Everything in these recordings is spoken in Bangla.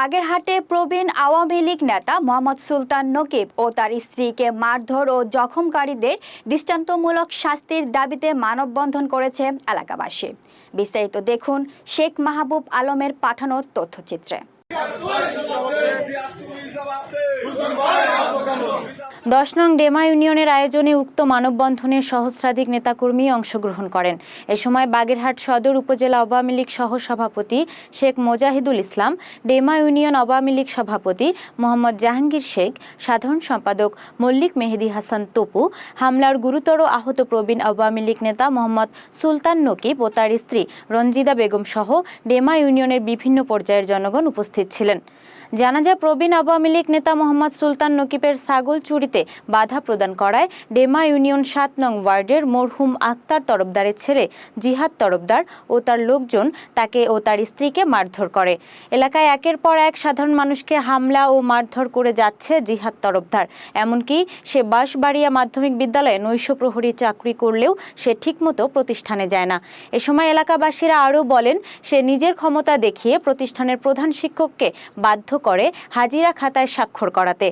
বাগেরহাটে প্রবীণ আওয়ামী লীগ নেতা মোহাম্মদ সুলতান নকিব ও তার স্ত্রীকে মারধর ও জখমকারীদের দৃষ্টান্তমূলক শাস্তির দাবিতে মানববন্ধন করেছে এলাকাবাসী। বিস্তারিত দেখুন শেখ মাহবুব আলমের পাঠানো তথ্যচিত্রে। দশ নং ডেমা ইউনিয়নের আয়োজনে উক্ত মানববন্ধনে সহস্রাধিক নেতাকর্মী অংশগ্রহণ করেন। এ সময় বাগেরহাট সদর উপজেলা আওয়ামী লীগ সহ সভাপতি শেখ মোজাহিদুল ইসলাম, ডেমা ইউনিয়ন আওয়ামী লীগ সভাপতি মোহাম্মদ জাহাঙ্গীর শেখ, সাধারণ সম্পাদক মল্লিক মেহেদি হাসান তপু, হামলার গুরুতর আহত প্রবীণ আওয়ামী লীগ নেতা মোহাম্মদ সুলতান নকিব ও তার স্ত্রী রঞ্জিদা বেগম সহ ডেমা ইউনিয়নের বিভিন্ন পর্যায়ের জনগণ উপস্থিত ছিলেন। জানা যায় প্রবীণ আওয়ামী লীগ নেতা মোহাম্মদ সুলতান নকিবের ছাগল চুরিতে বাধা প্রদান করায় ডেমা ইউনিয়ন সাত নং ওয়ার্ডের মরহুম আক্তার তরফদারের ছেলে জিহাদ তরফদার ও তার লোকজন তাকে ও তার স্ত্রীকে মারধর করে। এলাকায় একের পর এক সাধারণ মানুষকে হামলা ও মারধর করে যাচ্ছে জিহাদ তরফদার। এমনকি সে বাঁশবাড়িয়া মাধ্যমিক বিদ্যালয়ে নৈশ প্রহরী চাকরি করলেও সে ঠিকমতো প্রতিষ্ঠানে যায় না। এ সময় এলাকাবাসীরা আরও বলেন, সে নিজের ক্ষমতা দেখিয়ে প্রতিষ্ঠানের প্রধান শিক্ষককে বাধ্য করে হাজিরা খাতায় স্বাক্ষর করাতে।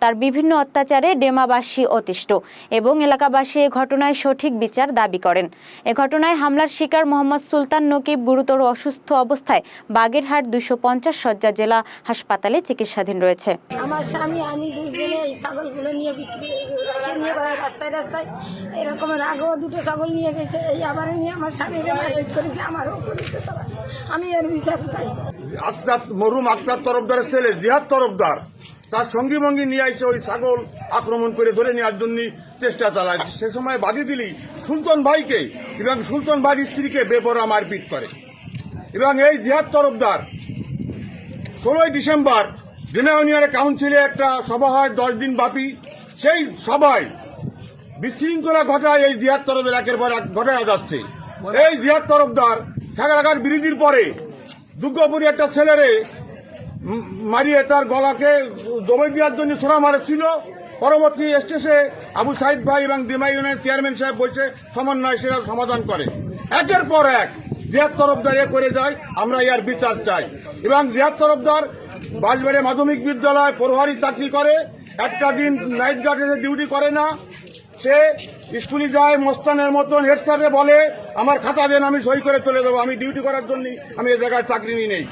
তার বিভিন্ন অত্যাচারে ডেমাবাসী অতিষ্ঠ এবং এলাকাবাসী এ ঘটনায় সঠিক বিচার দাবি করেন। এ ঘটনায় হামলার শিকার মোহাম্মদ সুলতান নকিব গুরুতর অসুস্থ অবস্থায় বাগেরহাট দুশো পঞ্চাশ শয্যা জেলা হাসপাতালে চিকিৎসাধীন রয়েছে। আমার স্বামী আমি দুজনে এই ছাগলগুলো নিয়ে বিক্রি নিয়ে রাস্তায় রাস্তায়। এরকমের আগেও দুটো ছাগল নিয়ে গেছে এই আবার নিয়ে আমার স্বামীকে মারপিট করেছে আমারও করেছে তারা আমি এর বিচার চাই। আক্তার মরুম আক্তার তরফদারের ছেলে জিহাদ তরফদার। তার সঙ্গী ভঙ্গি নিয়ে আইসে ওই ছাগল আক্রমণ করে ধরে নেওয়ার জন্য চেষ্টা চালায়। সে সময় বাধি দিলি সুলতান ভাইকে এবং সুলতান ভাইয়ের স্ত্রীকে বেপরা মারপিট করে। এবং এই জিহাদ তরফদার ষোলোই ডিসেম্বর ডিনা ইউনিয়নের কাউন্সিলে একটা সভা হয়, দশ দিন ব্যাপী। সেই সভায় বিশৃঙ্খলা ঘটায় এই জিহাদ তরফের একের পর এক ঘটায় যাচ্ছে। এই জিহাদ তরফদার ঠেকাঘাট বিরোধীর পরে দুর্গাপুরি একটা ছেলেরে মারিয়ে তার গলাকে দমে দেওয়ার জন্য সোনা মারেছিল। পরবর্তী স্টেজে আবু সাইদ ভাই এবং ডিমা ইউনিয়নের চেয়ারম্যান সাহেব বলছে, সমন্বয় সেরা সমাধান করে। একের পর এক জিহাদ তরফদার এ করে যায়, আমরা ইয়ার বিচার চাই। এবং জিহাদ তরফদার বাঁশবাড়ি মাধ্যমিক বিদ্যালয় প্রহরী চাকরি করে, একটা দিন নাইট গার্ডে ডিউটি করে না। সে স্কুলে যায়, মস্তানের মতন হেড বলে, আমার খাতা দেন, আমি সই করে চলে যাব, আমি ডিউটি করার জন্য আমি এ জায়গায় চাকরি নিয়ে নেই।